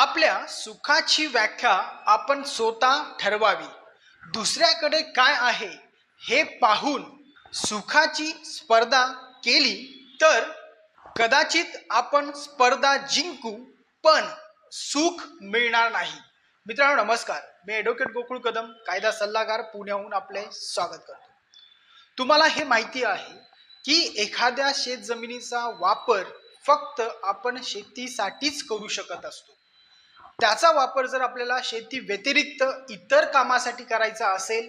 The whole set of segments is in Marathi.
आपल्या सुखाची व्याख्या आपण स्वतः ठरवावी. दुसऱ्याकडे काय आहे हे पाहून सुखाची स्पर्धा केली तर कदाचित आपण स्पर्धा जिंकू पण सुख मिळणार नाही. मित्रांनो नमस्कार. मी ॲडव्होकेट गोकुळ कदम कायदा सल्लागार पुण्याहून आपले स्वागत करतो. तुम्हाला हे माहिती आहे की एखाद्या शेतजमिनीचा वापर फक्त आपण शेतीसाठीच करू शकत असतो. त्याचा वापर जर आपल्याला शेती व्यतिरिक्त इतर कामासाठी करायचा असेल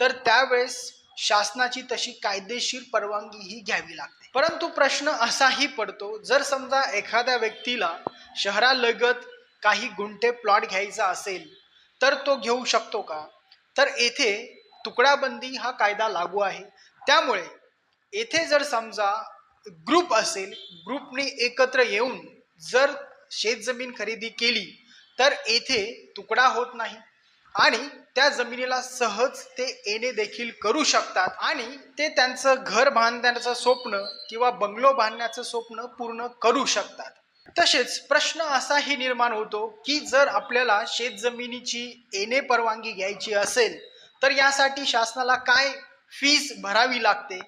तर त्यावेळेस शासनाची तशी कायदेशीर परवानगी ही घ्यावी लागते. परंतु प्रश्न असाही पडतो जर समजा एखाद्या व्यक्तीला शहरालगत काही गुंठे प्लॉट घ्यायचा असेल तर तो घेऊ शकतो का? तर येथे तुकडाबंदी हा कायदा लागू आहे. त्यामुळे येथे जर समजा ग्रुप असेल ग्रुपने एकत्र येऊन जर शेतजमीन खरेदी केली तर येथे तुकडा होत नाही. आणि त्या जमिनीला सहज ते येणे देखील करू शकतात. आणि ते त्यांचं घर बांधण्याचं स्वप्न किंवा बंगलो बांधण्याचं स्वप्न पूर्ण करू शकतात. तसेच प्रश्न असाही निर्माण होतो की जर आपल्याला शेतजमिनीची येणे परवानगी घ्यायची असेल तर यासाठी शासनाला काय फीस भरावी लागते?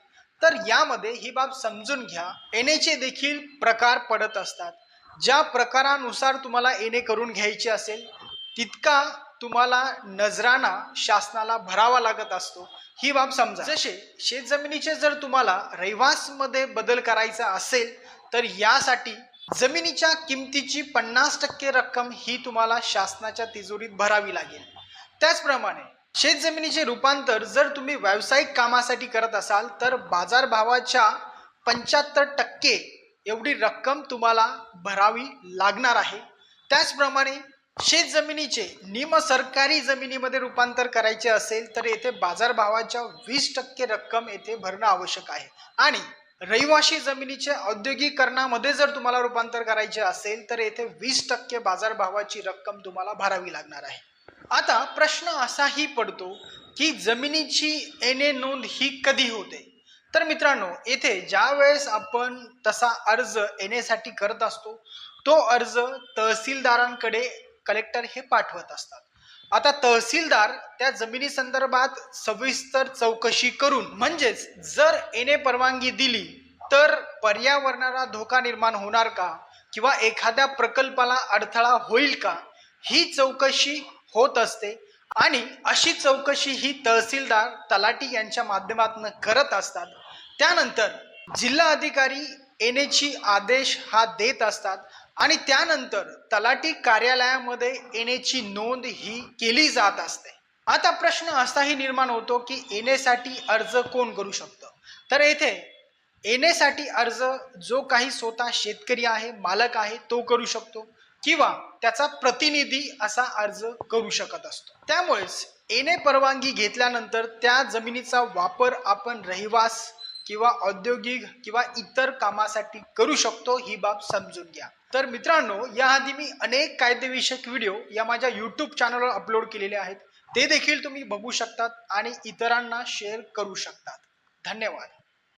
तर यामध्ये ही बाब समजून घ्या. येण्याचे देखील प्रकार पडत असतात. ज्या प्रकारानुसार तुम्हाला येणे करून घ्यायचे असेल तितका तुम्हाला नजराना शासनाला भरावा लागत असतो. ही बाब समजा. जसे शेतजमिनीचे जर तुम्हाला रहिवासमध्ये बदल करायचा असेल तर यासाठी जमिनीच्या किमतीची पन्नास टक्के रक्कम ही तुम्हाला शासनाच्या तिजोरीत भरावी लागेल. त्याचप्रमाणे शेतजमिनीचे रूपांतर जर तुम्ही व्यावसायिक कामासाठी करत असाल तर बाजारभावाच्या पंच्याहत्तर टक्के एवढी रक्कम तुम्हाला भरावी लागणार आहे. त्याचप्रमाणे शेतजमिनीचे निम सरकारी जमिनीमध्ये रूपांतर करायचे असेल तर येथे बाजारभावाच्या वीस टक्के रक्कम येथे भरणं आवश्यक आहे. आणि रहिवाशी जमिनीचे औद्योगिकरणामध्ये जर तुम्हाला रूपांतर करायचे असेल तर येथे वीस टक्के बाजारभावाची रक्कम तुम्हाला भरावी लागणार आहे. आता प्रश्न असाही पडतो की जमिनीची एने नोंद ही कधी होते? तर मित्रांनो येथे ज्या वेळेस आपण तसा अर्ज येण्यासाठी करत असतो तो अर्ज तहसीलदारांकडे कलेक्टर हे पाठवत असतात. आता तहसीलदार त्या जमिनी संदर्भात सविस्तर चौकशी करून म्हणजेच जर येणे परवानगी दिली तर पर्यावरणाला धोका निर्माण होणार का? किंवा एखाद्या प्रकल्पाला अडथळा होईल का? ही चौकशी होत असते. आणि अशी चौकशी ही तहसीलदार तलाटी यांच्या माध्यमातून करत असतात. त्यानंतर जिल्हा अधिकारी येण्याची आदेश हा देत असतात आणि त्यानंतर तलाठी कार्यालयामध्ये येण्याची नोंद ही केली जात असते. आता प्रश्न असाही निर्माण होतो की येण्यासाठी अर्ज कोण करू शकतं? तर येथे येण्यासाठी अर्ज जो काही स्वतः शेतकरी आहे मालक आहे तो करू शकतो किंवा त्याचा प्रतिनिधी असा अर्ज करू शकत असतो. त्यामुळेच येणे परवानगी घेतल्यानंतर त्या जमिनीचा वापर आपण रहिवास किंवा औद्योगिक किंवा इतर कामासाठी करू शकतो ही बाब समजून घ्या. तर मित्रांनो याआधी मी अनेक कायदेविषयक व्हिडिओ या माझ्या यूट्यूब चॅनलवर अपलोड केलेले आहेत. ते देखील तुम्ही बघू शकतात आणि इतरांना शेअर करू शकतात. धन्यवाद.